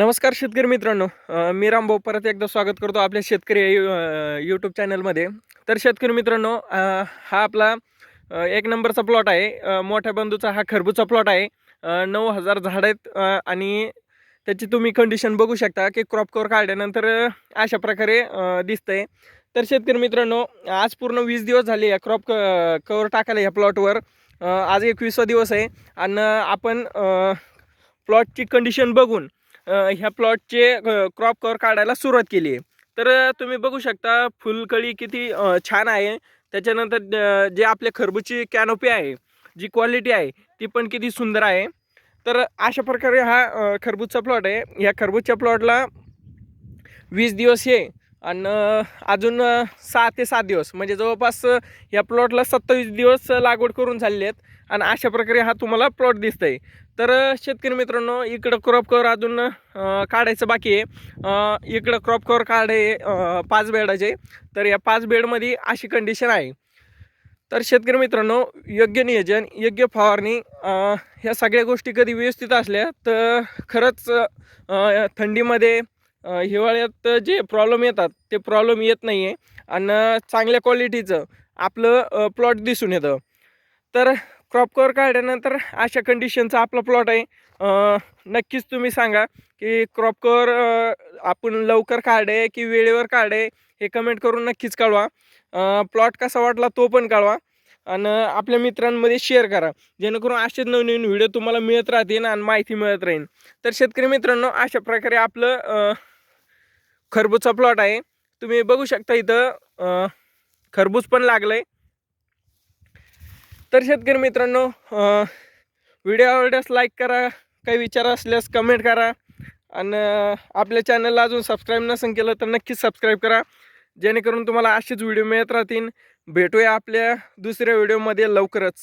नमस्कार शेतकरी मित्रांनो. मी रामभाऊ परत एकदा स्वागत करतो आपल्या शेतकरी यूट्यूब चॅनलमध्ये तर शेतकरी मित्रांनो हा आपला एक नंबरचा प्लॉट आहे. मोठ्या बंधूचा हा खरबूजचा प्लॉट आहे. नऊ हजार झाड आहेत आणि त्याची तुम्ही कंडिशन बघू शकता की क्रॉप कवर काढल्यानंतर अशा प्रकारे दिसतंय. तर शेतकरी मित्रांनो आज पूर्ण वीस दिवस झाले या क्रॉप क कवर टाकायला या प्लॉटवर आज एकवीसवा दिवस आहे. आणि आपण प्लॉटची कंडिशन बघून ह्या प्लॉटचे क्रॉप कवर काढायला सुरुवात केली आहे. तर तुम्ही बघू शकता फुलकळी किती छान आहे. त्याच्यानंतर जे आपल्या खरबूजची कॅनोपी आहे जी क्वालिटी आहे ती पण किती सुंदर आहे. तर अशा प्रकारे हा खरबूजचा प्लॉट आहे. ह्या खरबूजच्या प्लॉटला वीस दिवस हे आणि अजून सहा ते सात दिवस. म्हणजे जवळपास या प्लॉटला सत्तावीस दिवस लागवड करून झालेले आहेत. आणि अशा प्रकारे हा तुम्हाला प्लॉट दिसतंय. तर शेतकरी मित्रांनो इकडं क्रॉप कवर अजून काढायचं बाकी आहे. इकडं क्रॉप कवर काढे पाच बेडाचे. तर या पाच बेडमध्ये अशी कंडिशन आहे. तर शेतकरी मित्रांनो योग्य नियोजन योग्य फवारणी ह्या सगळ्या गोष्टी कधी व्यवस्थित असल्या तर खरंच थंडीमध्ये हिवाळ्यात जे प्रॉब्लेम येतात ते प्रॉब्लेम येत नाही आहे आणि चांगल्या क्वालिटीचं आपलं प्लॉट दिसून येतं. तर क्रॉप कवर काढल्यानंतर अशा कंडिशनचा आपला प्लॉट आहे. नक्कीच तुम्ही सांगा की क्रॉप कवर आपण लवकर काढे की वेळेवर काढे हे कमेंट करून नक्कीच कळवा. प्लॉट कसा वाटला तो पण कळवा. आणि आपल्या मित्रांमध्ये शेअर करा. जेणेकरून असेच नवनवीन व्हिडिओ तुम्हाला मिळत राहतील आणि माहिती मिळत राहील. तर शेतकरी मित्रांनो अशा प्रकारे आपलं खरबूजचा प्लॉट आहे. तुम्ही बघू शकता इथं खरबूज पण लागलं आहे तर शेतकरी मित्रांनो व्हिडिओ आवडल्यास लाईक करा काही विचार असल्यास कमेंट करा. आणि आपल्या चॅनलला अजून सबस्क्राईब नसेल केलं तर नक्कीच सबस्क्राईब करा. जेणेकरून तुम्हाला असेच व्हिडिओ मिळत राहतील. भेटूया आपल्या दुसऱ्या व्हिडिओमध्ये लवकरच.